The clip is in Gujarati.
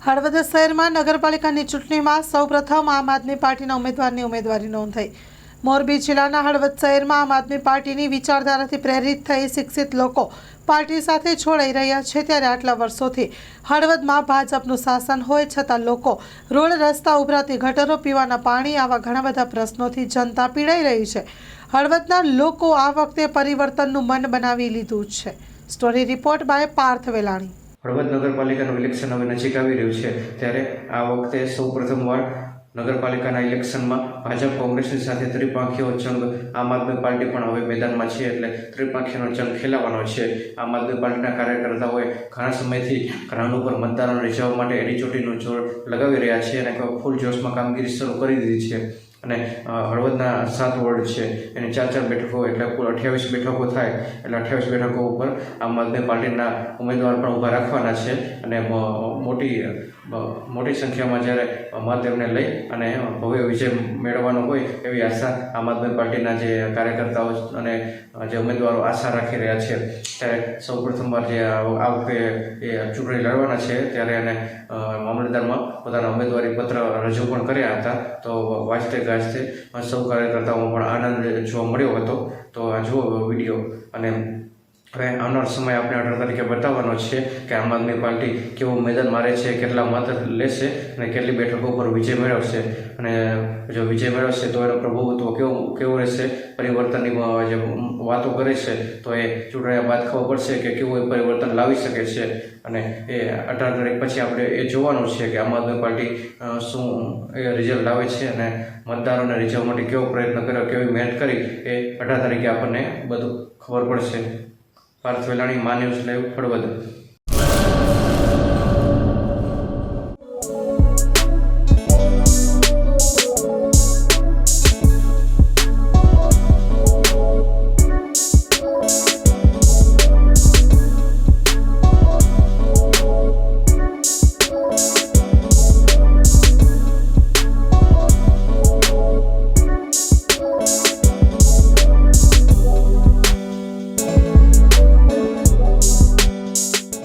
હળવદ શહેરમાં નગરપાલિકાની ચૂંટણીમાં સૌપ્રથમ આમ આદમી પાર્ટીના ઉમેદવારની ઉમેદવારી નોંધાઈ મોરબી જિલ્લાના હળવદ શહેરમાં આમ આદમી પાર્ટીની વિચારધારાથી પ્રેરિત થઈ શિક્ષિત લોકો પાર્ટી સાથે છોડાઈ રહ્યા છે ત્યારે આટલા વર્ષોથી હળવદમાં ભાજપનું શાસન હોય છતાં લોકો રોડ રસ્તા ઉભરાતી ગટરો પીવાના પાણી આવા ઘણા બધા પ્રશ્નોથી જનતા પીડાઈ રહી છે. હળવદના લોકો આ વખતે પરિવર્તનનું મન બનાવી લીધું છે. Story report by Parth Velani. Halvad નગરપાલિકાનું election હવે નજીક આવી રહ્યું છે. ત્યારે આ વખતે સૌ પ્રથમવાર નગરપાલિકાના ઇલેક્શનમાં ભાજપ કોંગ્રેસની સાથે ત્રિપાંખીયો જંગ આમ આદમી પાર્ટી પણ હવે મેદાનમાં છે એટલે ત્રિપાંખીનો જંગ ખેલાવાનો છે. આમ આદમી પાર્ટીના કાર્યકર્તાઓએ ઘણા સમયથી ગ્રાઉન્ડ ઉપર મતદારોને રીઝવવા માટે એડીચોટીનું જોર લગાવી રહ્યા છે અને ફૂલ જોશમાં કામગીરી શરૂ કરી દીધી છે. અને હળવદના સાત વોર્ડ છે. એની ચાર ચાર બેઠકો એટલે કુલ અઠ્યાવીસ બેઠકો થાય. એટલે અઠ્યાવીસ બેઠકો ઉપર આમ આદમી પાર્ટીના ઉમેદવાર પણ ઊભા રાખવાના છે અને મોટી મોટી સંખ્યામાં જ્યારે મહાદેવને લઈ અને ભવ્ય વિજય મેળવવાનો હોય એવી આશા આમ આદમી પાર્ટીના જે કાર્યકર્તાઓ અને જે ઉમેદવારો આશા રાખી રહ્યા છે. ત્યારે સૌ પ્રથમવાર જે આ વખતે એ ચૂંટણી લડવાના છે ત્યારે એને મામલતદારમાં પોતાના ઉમેદવારી પત્ર રજૂ પણ કર્યા હતા. તો વાંચતે ગાજતે સૌ કાર્યકર્તાઓમાં પણ આનંદ જોવા મળ્યો હતો. તો આ જુઓ વીડિયો અને હવે આવનાર સમય આપણે અઢાર તારીખે બતાવવાનો છે કે આમ આદમી પાર્ટી કેવું મેદાન મારે છે, કેટલા મત લેશે અને કેટલી બેઠકો પર વિજય મેળવશે. અને જો વિજય મેળવશે તો એનું પ્રભુત્વ કેવું કેવું રહેશે? પરિવર્તનની જે વાતો કરે છે, તો એ ચૂંટણી બાદ ખબર પડશે કે કેવું એ પરિવર્તન લાવી શકે છે. અને એ અઢાર તારીખ પછી આપણે એ જોવાનું છે કે આમ આદમી પાર્ટી શું એ રિઝલ્ટ લાવે છે અને મતદારોને રીઝવવા માટે કેવો પ્રયત્ન કર્યો, કેવી મહેનત કરી, એ અઢાર તારીખે આપણને બધું ખબર પડશે. પાર્થ વેલાણી મા ન્યૂઝ લાઈવ હળવદ